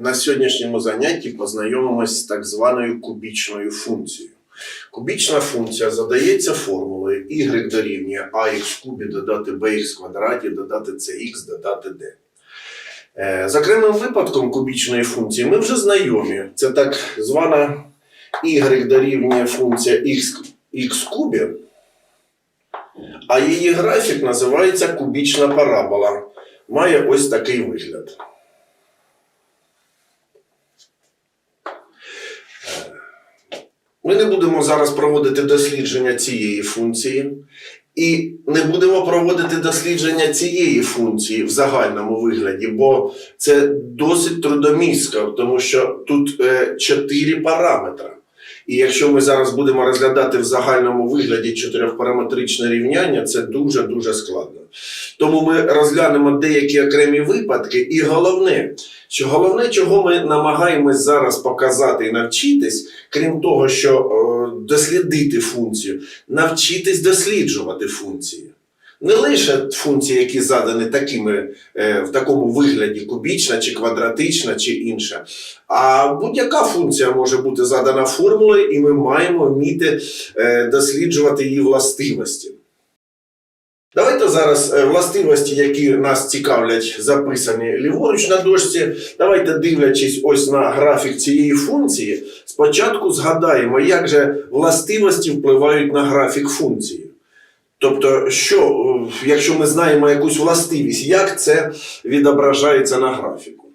На сьогоднішньому занятті познайомимось з так званою кубічною функцією. Кубічна функція задається формулою y дорівнює ax в кубі додати bx в квадраті, додати cx, додати d. Е, З випадком кубічної функції ми вже знайомі. Це так звана y дорівнює функція x, x кубі, а її графік називається кубічна парабола. Має ось такий вигляд. Ми не будемо зараз проводити дослідження цієї функції, і не будемо проводити дослідження цієї функції в загальному вигляді, бо це досить трудомістко, тому що тут е, чотири параметри. І якщо ми зараз будемо розглядати в загальному вигляді чотирьохпараметричне рівняння, це дуже-дуже складно. Тому ми розглянемо деякі окремі випадки, і головне, що головне, чого ми намагаємось зараз показати і навчитись, крім того, що е, дослідити функцію, навчитись досліджувати функції. Не лише функції, які задані такими, е, в такому вигляді, кубічна чи квадратична чи інша, а будь-яка функція може бути задана формулою, і ми маємо вміти е, досліджувати її властивості. Зараз е, властивості, які нас цікавлять, записані ліворуч на дошці. Давайте, дивлячись ось на графік цієї функції, спочатку згадаємо, як же властивості впливають на графік функції. Тобто, що, е, якщо ми знаємо якусь властивість, як це відображається на графіку?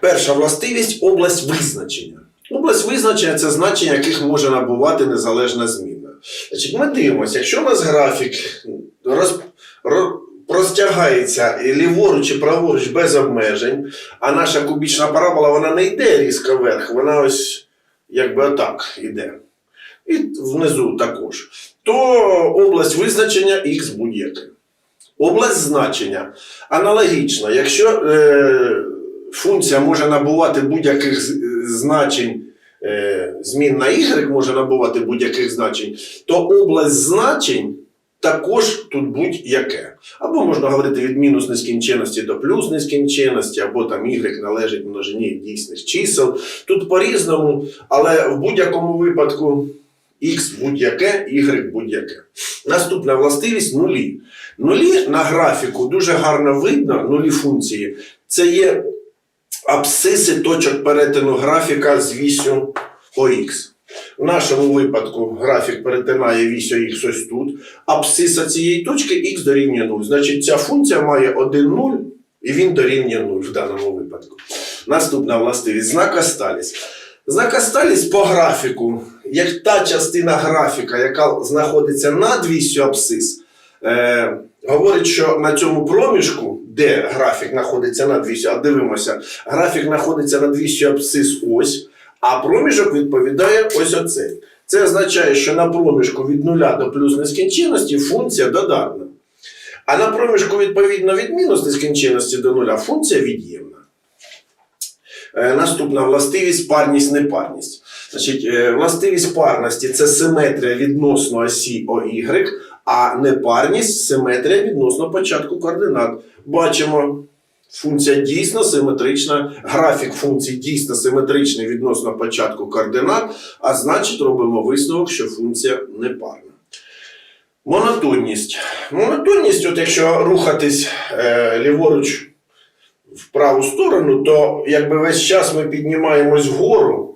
Перша властивість область визначення. Область визначення це значення, яких може набувати незалежна зміна. Значить, ми дивимося, якщо у нас графік роз, ро- простягається ліворуч і праворуч без обмежень, а наша кубічна парабола вона не йде різко вверх, вона ось якби отак йде. І внизу також. То область визначення х будь-яке. Область значення аналогічна. Якщо е, функція може набувати будь-яких значень, е, змін на y може набувати будь-яких значень, то область значень також тут будь-яке. Або можна говорити від мінус нескінченності до плюс нескінченності, або там y належить множині дійсних чисел. Тут по-різному, але в будь-якому випадку x будь-яке, y будь-яке. Наступна властивість нулі. Нулі на графіку дуже гарно видно, нулі функції. Це є абсциси точок перетину графіка з вісю ОХ. В нашому випадку графік перетинає вісь ОХ ось тут. Абсциса цієї точки х дорівнює 0. Значить, ця функція має 1 0 і він дорівнює 0 в даному випадку. Наступна властивість знак Асталіс. Знак Асталіс по графіку, як та частина графіка, яка знаходиться над вісю абсцис, е, говорить, що на цьому проміжку, де графік знаходиться над вісю, а дивимося, графік знаходиться над вісю абсцис ось, а проміжок відповідає ось оцей. Це означає, що на проміжку від нуля до плюс нескінченності функція додатна. А на проміжку, відповідно, від мінус нескінченності до нуля функція від'ємна. Е, Наступна властивість парність, непарність. Значить, е, властивість парності це симетрія відносно осі ОY, а непарність симетрія відносно початку координат. Бачимо, функція дійсно симетрична, графік функції дійсно симетричний відносно початку координат, а значить робимо висновок, що функція непарна. Монотонність. Монотонність, от якщо рухатись е, ліворуч в праву сторону, то якби весь час ми піднімаємось вгору,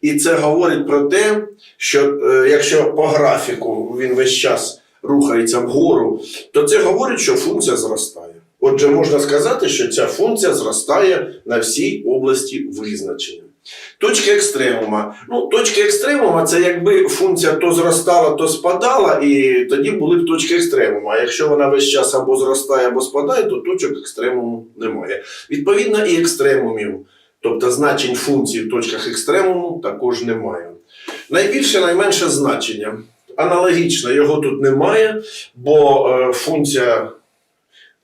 і це говорить про те, що е, якщо по графіку він весь час рухається вгору, то це говорить, що функція зростає. Отже, можна сказати, що ця функція зростає на всій області визначення. Точки екстремума. Ну, точки екстремума це якби функція то зростала, то спадала, і тоді були б точки екстремума. А якщо вона весь час або зростає, або спадає, то точок екстремуму немає. Відповідно, і екстремумів, тобто значень функцій в точках екстремуму, також немає. Найбільше, найменше значення. Аналогічно, його тут немає, бо е, функція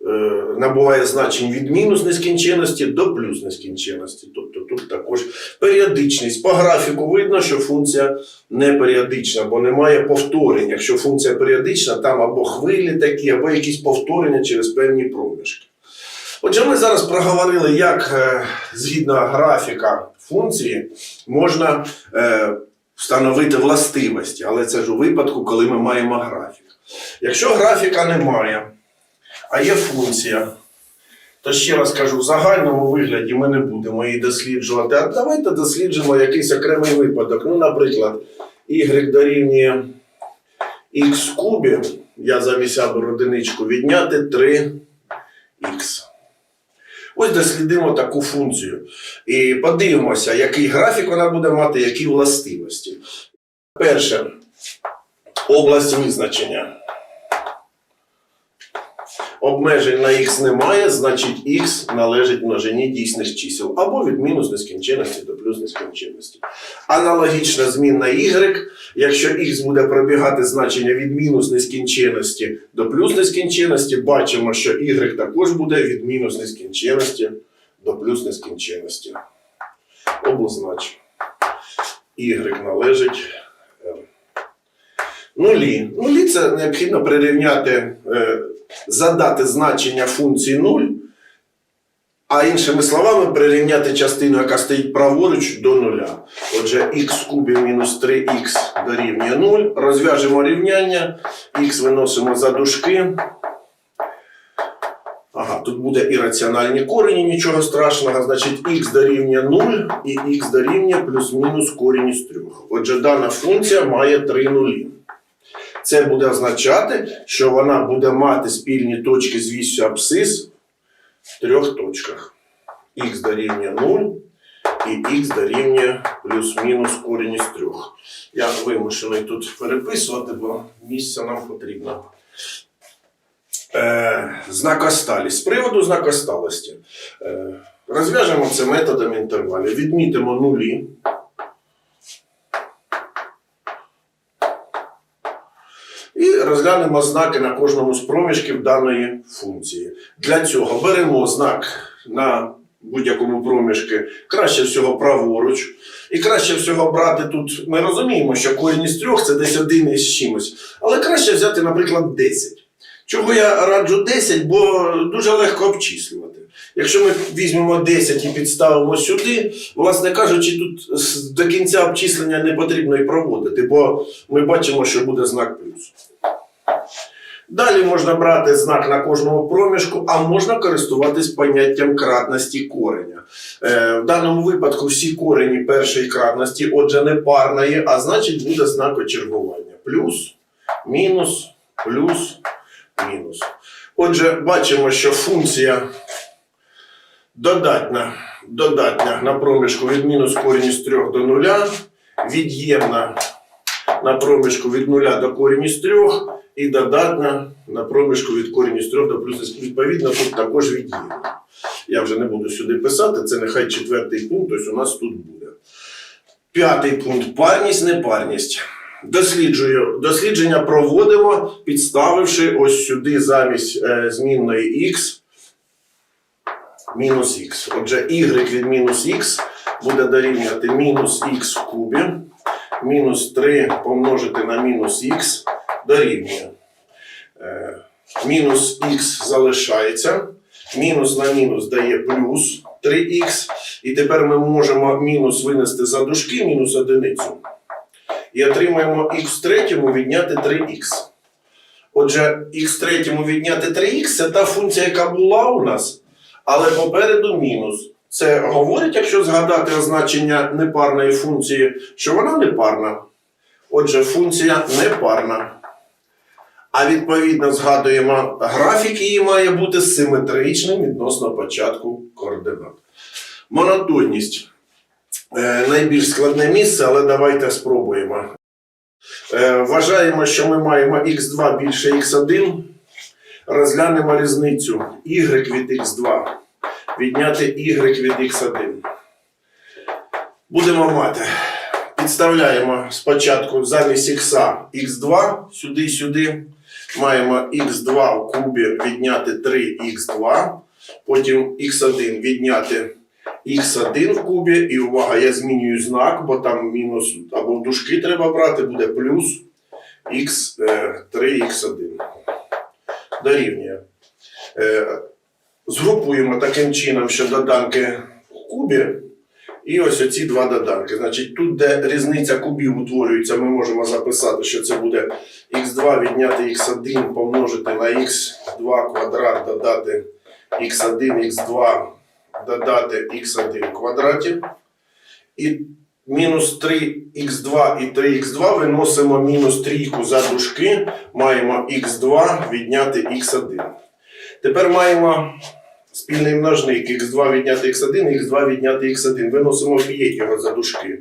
е, набуває значень від мінус нескінченності до плюс нескінченності. Тобто тут також періодичність. По графіку видно, що функція не періодична, бо немає повторень. Якщо функція періодична, там або хвилі такі, або якісь повторення через певні проміжки. Отже, ми зараз проговорили, як е, згідно графіка функції можна встановити властивості, але це ж у випадку, коли ми маємо графік. Якщо графіка немає, а є функція, то ще раз кажу, в загальному вигляді ми не будемо її досліджувати. А давайте досліджимо якийсь окремий випадок. Ну, наприклад, y дорівнює x кубі, я замість одиничку, відняти 3х. Ось дослідимо таку функцію. І подивимося, який графік вона буде мати, які властивості. Перше, область визначення. Обмежень на х немає, значить х належить множині дійсних чисел або від мінус нескінченності до плюс нескінченності. Аналогічна змінна y, якщо х буде пробігати значення від мінус нескінченності до плюс нескінченності, бачимо, що y також буде від мінус нескінченності до плюс нескінченності. Обознач. Y належить R. Нулі. Нулі це необхідно прирівняти, е, задати значення функції 0, а іншими словами, прирівняти частину, яка стоїть праворуч, до нуля. Отже, х в кубі мінус 3х дорівнює 0. Розв'яжемо рівняння, х виносимо за дужки. Ага, тут буде ірраціональні корені, нічого страшного. Значить, х дорівнює 0 і х дорівнює плюс-мінус корінь із 3. Отже, дана функція має 3 нулі. Це буде означати, що вона буде мати спільні точки з вісю абсцис в трьох точках. х дорівнює 0 і х дорівнює плюс-мінус корінь із 3. Я вимушений тут переписувати, бо місця нам потрібно. Е, знакосталість. З приводу знакосталості. Е, розв'яжемо це методом інтервалів. Відмітимо нулі. І розглянемо знаки на кожному з проміжків даної функції. Для цього беремо знак на будь-якому проміжку, краще всього праворуч. І краще всього брати тут. Ми розуміємо, що корінь із трьох це десь один із чимось. Але краще взяти, наприклад, 10. Чого я раджу 10, бо дуже легко обчислювати. Якщо ми візьмемо 10 і підставимо сюди, власне кажучи, тут до кінця обчислення не потрібно і проводити, бо ми бачимо, що буде знак плюс. Далі можна брати знак на кожному проміжку, а можна користуватись поняттям кратності кореня. Е, в даному випадку всі корені першої кратності, отже, не парної, а значить буде знак очергування. Плюс, мінус, плюс, мінус. Отже, бачимо, що функція додатня, додатня на проміжку від мінус корінь із 3 до 0, від'ємна на проміжку від 0 до корінь із 3 і додатна на проміжку від корінь із 3 до плюс відповідно тут також від'ємна. Я вже не буду сюди писати, це нехай четвертий пункт, ось у нас тут буде. П'ятий пункт парність, непарність. Досліджую. Дослідження проводимо, підставивши ось сюди замість е, змінної х мінус х. Отже, y від мінус х буде дорівнювати мінус х в кубі, мінус 3 помножити на мінус х дорівнює. Е, Мінус х залишається, мінус на мінус дає плюс 3х, і тепер ми можемо мінус винести за дужки, мінус одиницю. І отримаємо х в третьому відняти 3х. Отже, х в третьому відняти 3х це та функція, яка була у нас, але попереду мінус. Це говорить, якщо згадати означення непарної функції, що вона непарна. Отже, функція непарна. А відповідно згадуємо, графік її має бути симетричним відносно початку координат. Монотонність. Е, найбільш складне місце, але давайте спробуємо. Е, вважаємо, що ми маємо х2 більше х1. Розглянемо різницю y від x2. Відняти y від x1. Будемо мати. Підставляємо спочатку замість х х2 сюди сюди. Маємо х2 в кубі відняти 3х2. Потім х1 відняти х1 в кубі. І увага, я змінюю знак, бо там мінус або дужки треба брати, буде плюс х, 3х1. Дорівнює. Е, згрупуємо таким чином, що доданки в кубі. І ось оці два доданки. Значить, тут, де різниця кубів утворюється, ми можемо записати, що це буде х2 відняти х1 помножити на х2 квадрат, додати х1, х2 додати х1 в квадраті. І мінус 3х2 і 3х2 виносимо мінус трійку за дужки, маємо х2 відняти х1. Тепер маємо спільний множник х2 відняти х1, х2 відняти х1. Виносимо в його за дужки.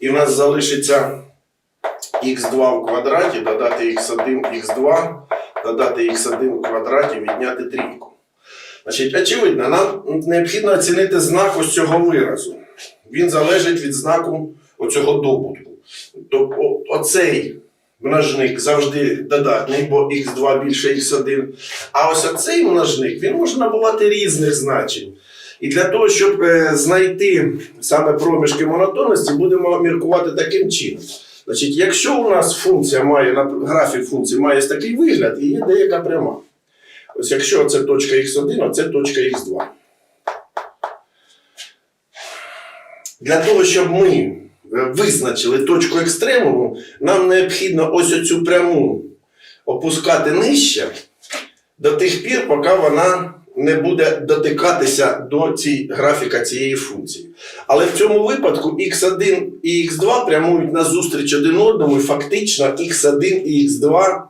І в нас залишиться х2 в квадраті, додати х1, х2, додати х1 в квадраті, відняти трійку. Значить, очевидно, нам необхідно оцінити знак ось цього виразу. Він залежить від знаку оцього добутку. Тобто оцей множник завжди додатний, бо х2 більше х1. А ось оцей множник він може набувати різних значень. І для того, щоб е, знайти саме проміжки монотонності, будемо міркувати таким чином. Значить, якщо у нас функція має графік функції має такий вигляд і є деяка пряма. Ось якщо це точка х1, а це точка х2. Для того, щоб ми визначили точку екстремуму, нам необхідно ось оцю пряму опускати нижче до тих пір, поки вона не буде дотикатися до цієї графіка цієї функції. Але в цьому випадку x1 і x2 прямують назустріч один одному, і фактично x1 і x2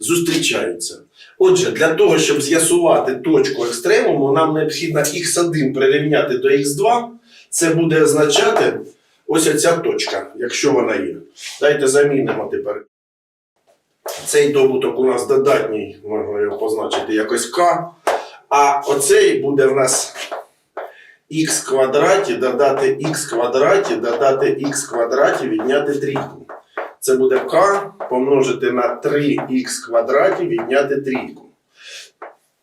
зустрічаються. Отже, для того, щоб з'ясувати точку екстремуму, нам необхідно x1 прирівняти до x2. Це буде означати ось оця точка, якщо вона є. Дайте замінимо тепер. Цей добуток у нас додатній, можна його позначити якось k. А оцей буде в нас х квадраті, додати х квадраті, додати х квадраті, відняти трійку. Це буде k помножити на 3х квадраті, відняти трійку.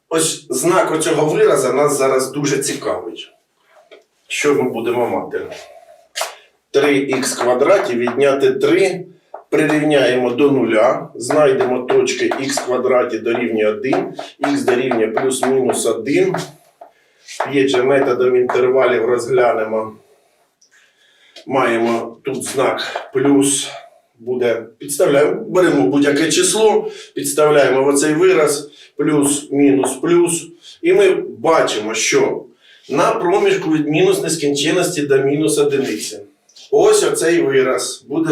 Ось знак оцього вираза нас зараз дуже цікавить. Що ми будемо мати? 3х квадраті відняти 3 прирівняємо до нуля, знайдемо точки х квадраті дорівнює 1, х дорівнює плюс-мінус 1. Є методом інтервалів розглянемо. Маємо тут знак плюс. Буде, підставляємо, беремо будь-яке число, підставляємо в оцей вираз, плюс, мінус, плюс. І ми бачимо, що на проміжку від мінус нескінченності до мінус одиниці. Ось оцей вираз буде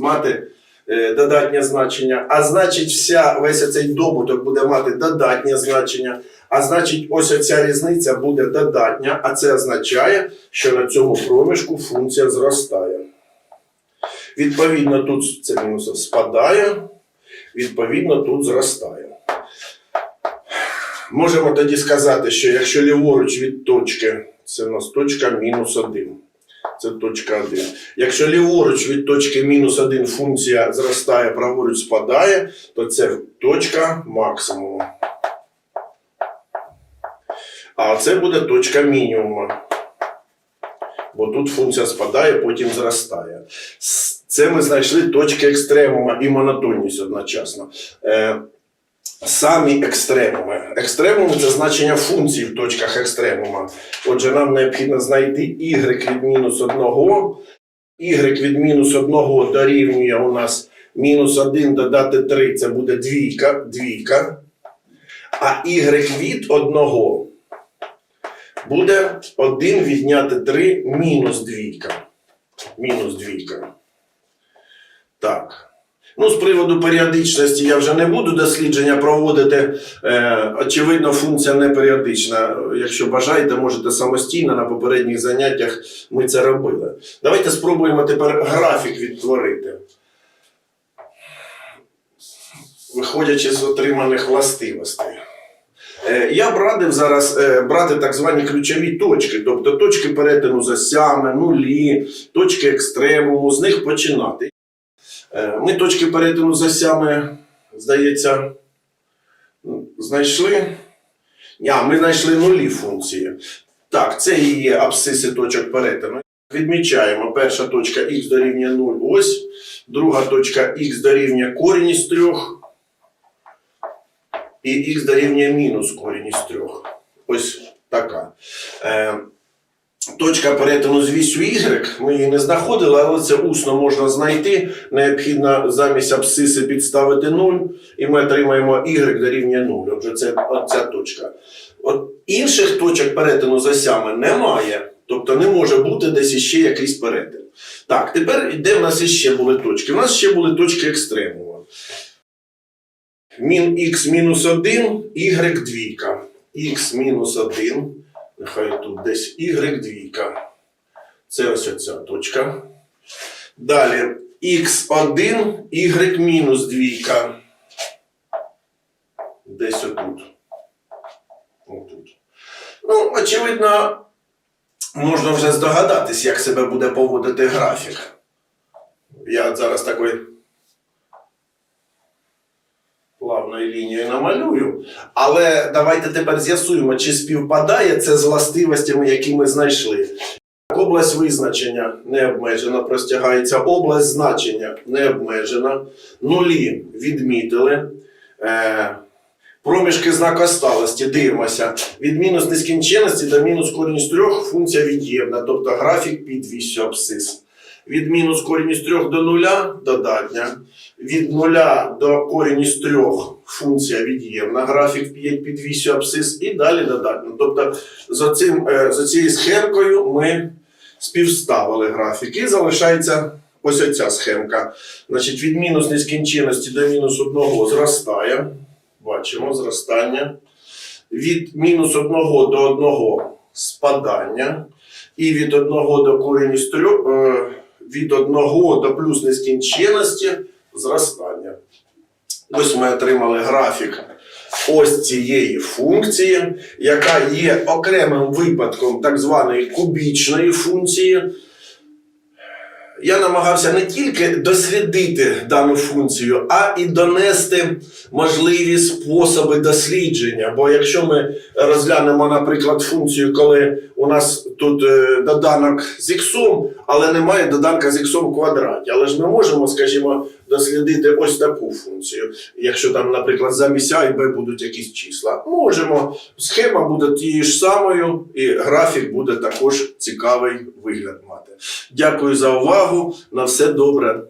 мати е, додатнє значення, а значить, вся, весь оцей добуток буде мати додатнє значення, а значить, ось оця різниця буде додатня, а це означає, що на цьому проміжку функція зростає. Відповідно, тут це мінус спадає, відповідно, тут зростає. Можемо тоді сказати, що якщо ліворуч від точки, це у нас точка мінус 1. Це точка 1. Якщо ліворуч від точки мінус 1 функція зростає, праворуч спадає, то це точка максимуму. А це буде точка мінімуму. Бо тут функція спадає, потім зростає. Це ми знайшли точки екстремума і монотонність одночасно. Самі екстремуми. Екстремум це значення функцій в точках екстремума. Отже, нам необхідно знайти y від мінус 1. y від мінус 1 дорівнює у нас мінус 1 додати 3, це буде двійка, двійка. А y від 1 буде 1 відняти 3 мінус двійка. Мінус двійка. Так. Ну, з приводу періодичності я вже не буду дослідження проводити. Е, очевидно, функція не періодична. Якщо бажаєте, можете самостійно на попередніх заняттях ми це робили. Давайте спробуємо тепер графік відтворити. Виходячи з отриманих властивостей. Е, Я б радив зараз е, брати так звані ключові точки, тобто точки перетину з осями, нулі, точки екстремуму, з них починати. Е, Ми точки перетину з осями, здається, знайшли. А, ми знайшли нулі функції. Так, це і є абсциси точок перетину. Відмічаємо, перша точка х дорівнює 0, ось, друга точка х дорівнює корінь із трьох. і х дорівнює мінус корінь із 3. Ось така. Точка перетину з вісю Y, ми її не знаходили, але це усно можна знайти. Необхідно замість абсциси підставити 0, і ми отримаємо Y дорівнює 0. Отже, це ця точка. От інших точок перетину з осями немає. Тобто не може бути десь іще якийсь перетин. Так, тепер де в нас іще були точки? У нас ще були точки екстремуму. Мін х мінус 1, y двійка. х мінус 1, нехай тут десь y двійка. Це ось оця точка. Далі х1, y мінус двійка. Десь отут. Отут. Ну, очевидно, можна вже здогадатись, як себе буде поводити графік. Я зараз такий плавною лінією намалюю. Але давайте тепер з'ясуємо, чи співпадає це з властивостями, які ми знайшли. Область визначення не обмежена, простягається. Область значення не обмежена. Нулі відмітили. Е, проміжки знака сталості дивимося. Від мінус нескінченності до мінус корінь з трьох функція від'ємна, тобто графік під вісю абсцис. Від мінус корінь з трьох до нуля додатня. Від нуля до корінь із трьох функція від'ємна, графік під під вісю абсцис і далі додатня. Тобто за, цим, е, за цією схемкою ми співставили графік і залишається ось оця схемка. Значить, від мінус нескінченності до мінус одного зростає. Бачимо зростання. Від мінус одного до одного спадання. І від одного до корінь е, від одного до плюс нескінченності зростання. Ось ми отримали графік ось цієї функції, яка є окремим випадком так званої кубічної функції. Я намагався не тільки дослідити дану функцію, а і донести можливі способи дослідження. Бо якщо ми розглянемо, наприклад, функцію, коли у нас тут е, доданок з іксом, але немає доданка з іксом в квадраті. Але ж ми можемо, скажімо, дослідити ось таку функцію. Якщо там, наприклад, замість А і Б будуть якісь числа. Можемо. Схема буде тією ж самою, і графік буде також цікавий вигляд мати. Дякую за увагу. На все добре.